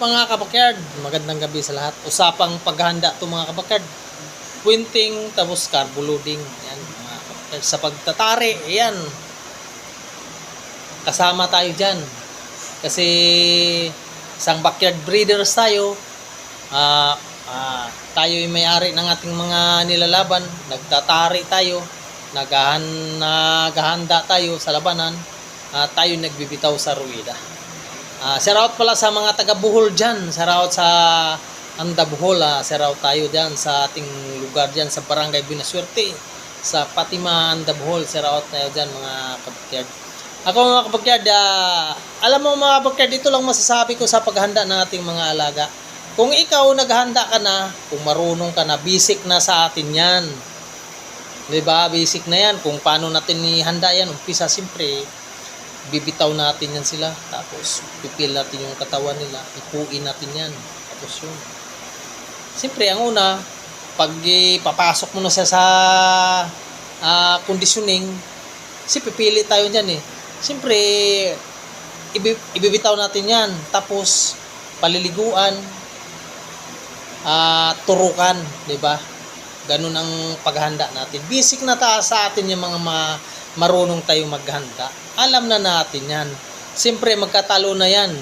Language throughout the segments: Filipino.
mga kabakyard? Magandang gabi sa lahat. Usapang paghahanda to mga kabakyard. Quinting, tapos carbo loading. Yan, mga kabakyard. Sa pagtatari, yan. Kasama tayo dyan. Kasi isang backyard breeders tayo. Ah, ah, tayo yung may-ari ng ating mga nilalaban. Nagtatari tayo. Nagahan, naghahanda tayo sa labanan. Ah, tayo nagbibitaw sa ruida. Ah, shout out pala sa mga taga Bohol diyan. Shout out sa Anda Bohol. Ah. Shout out tayo diyan sa ating lugar diyan sa Barangay Binasuerte. Sa Patima Anda Bohol. Shout out tayo diyan mga kabakyard. Ako mga kabakyard, ah, alam mo mga kabakyard, ito lang masasabi ko sa paghanda ng ating mga alaga. Kung ikaw naghahanda ka na, kung marunong ka na, basic na sa atin yan. 'Di ba? Basic na yan. Kung paano natin ihanda yan, umpisa siyempre, bibitaw natin yan sila. Tapos, pipil natin yung katawan nila. Ipuin natin yan. Tapos yun. Siyempre, ang una, pag papasok mo na siya sa ah, conditioning, si pipili tayo dyan eh. Siyempre, ibi- ibibitaw natin yan. Tapos, paliliguan, ah turukan, di ba? Ganun ang paghanda natin. Basic na ta sa atin yung mga ma- marunong tayo maghanda. Alam na natin yan. Siyempre, magkatalo na yan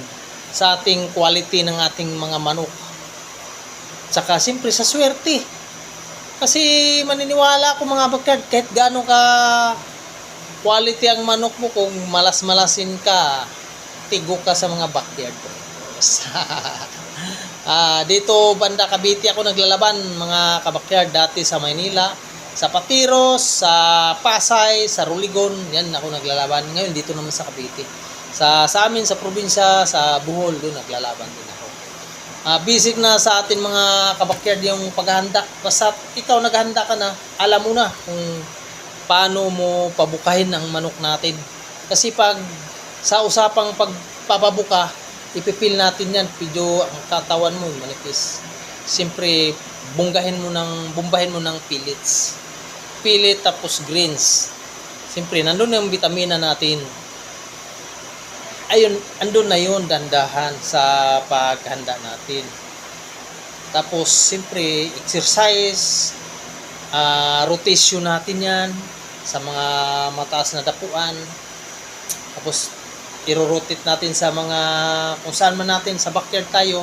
sa ating quality ng ating mga manok. Tsaka, siyempre, sa swerte. Kasi maniniwala ako mga bakad, kahit gaano ka quality ang manok mo, kung malas-malasin ka, tigo ka sa mga backyard. Ah, dito banda Cavite ako naglalaban mga kabakyard dati sa Maynila, sa Patiros, sa Pasay, sa Ruligon, yan ako naglalaban. Ngayon dito naman sa Cavite. Sa sa amin sa probinsya, sa Bohol doon naglalaban din ako. Ah, basic na sa atin mga kabakyard yung paghahanda. Basta ikaw naghahanda ka na, alam mo na kung paano mo pabukahin ang manok natin. Kasi pag sa usapang pagpapabuka, ipipil natin yan, video ang katawan mo, manipis. Siyempre, bunggahin mo ng, bumbahin mo ng pellets. Pellet tapos greens. Siyempre, nandun yung vitamina natin. Ayun, andun na yun, dandahan sa paghanda natin. Tapos, siyempre, exercise, ah, rotation natin yan sa mga mataas na dapuan. Tapos, i-rotate natin sa mga kung saan man natin sa backyard tayo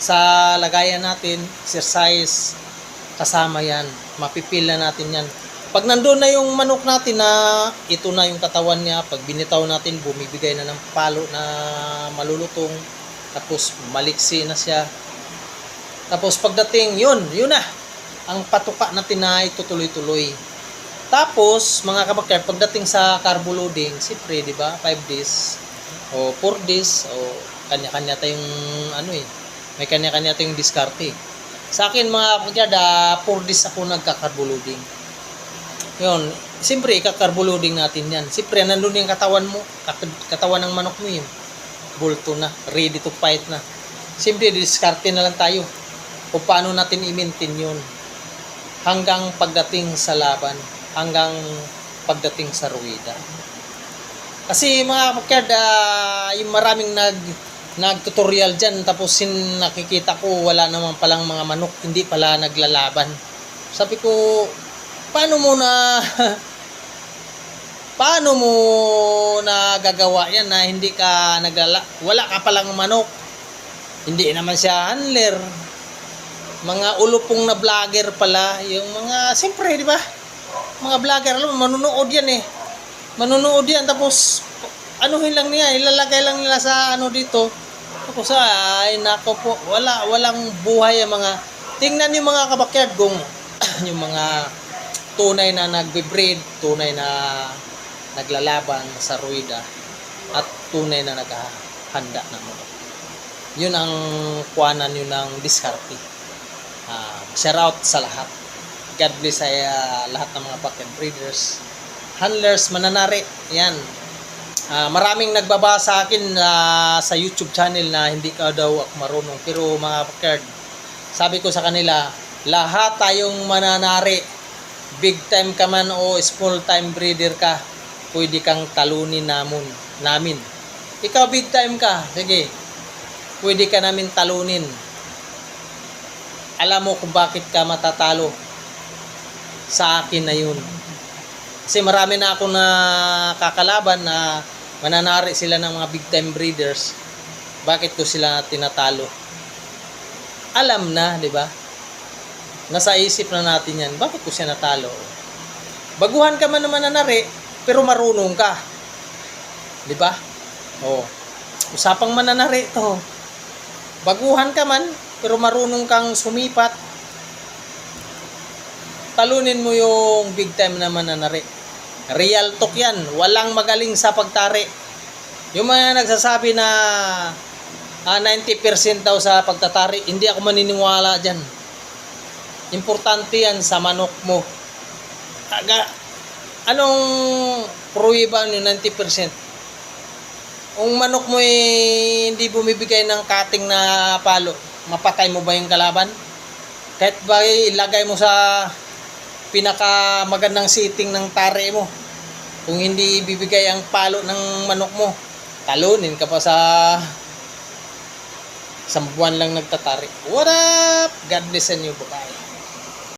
sa lagayan natin exercise kasama yan mapipil na natin yan pag nandoon na yung manok natin na ito na yung katawan niya pag binitaw natin bumibigay na ng palo na malulutong tapos maliksi na siya tapos pagdating yun yun na ang patuka natin na itutuloy-tuloy tapos, mga kabakyard, pagdating sa carbo loading, siyempre, di ba, 5 days, o 4 days, o kanya-kanya tayong, ano eh, may kanya-kanya tayong diskarte. Sa akin, mga kabakyard, 4 days ako nagka-carbo loading. Yun, siyempre, ika-carbo loading natin yan. Siyempre, nandun yung katawan mo, kat- katawan ng manok mo yun. Bulto na, ready to fight na. Siyempre, diskarte na lang tayo. Kung paano natin i-maintain yun hanggang pagdating sa laban, hanggang pagdating sa ruwida. Kasi mga kapakyard, ah, yung maraming nag nag-tutorial dyan tapos sin nakikita ko wala naman palang mga manok, hindi pala naglalaban. Sabi ko, paano mo na paano mo nagagawa yan na hindi ka naglala wala ka palang manok? Hindi naman siya handler. Mga ulupong na vlogger pala. Yung mga siyempre di ba? Mga vlogger alam manunood yan eh. Manunood yan tapos anuhin lang niya ilalagay lang nila sa ano dito. Tapos ay nako po wala walang buhay ang mga tingnan yung mga kabakyard yung mga tunay na nagbe-breed tunay na naglalaban sa ruida at tunay na naghahanda ng manok yun ang kuwanan yun ang diskarte. Uh, shout out sa lahat. God bless sa uh, lahat ng mga bucket breeders. Handlers mananari. Yan. Ah, maraming nagbaba sa akin na sa YouTube channel na hindi ka daw ako marunong. Pero mga bucket sabi ko sa kanila lahat tayong mananari big time ka man o small time breeder ka pwede kang talunin namon namin ikaw big time ka sige pwede ka namin talunin. Alam mo kung bakit ka matatalo sa akin na yun. Kasi marami na ako na kakalaban na mananari sila ng mga big time breeders. Bakit ko sila tinatalo? Alam na, di ba? Nasa isip na natin yan. Bakit ko siya natalo? Baguhan ka man naman nanari, pero marunong ka. Di ba? Oo. Usapang mananari to. Baguhan ka man, pero marunong kang sumipat. Talunin mo yung big time na mananari. Real talk yan. Walang magaling sa pagtari. Yung mga nagsasabi na ah, 90% daw sa pagtatari, hindi ako maniniwala dyan. Importante yan sa manok mo. Aga, anong pruwiba yung 90%? Kung manok mo eh, hindi bumibigay ng kating na palo, mapatay mo ba yung kalaban? Kahit ba ilagay mo sa pinaka magandang sitting ng tare mo. Kung hindi bibigay ang palo ng manok mo, talunin ka pa sa isang buwan lang nagtatari. What up? God bless you, bye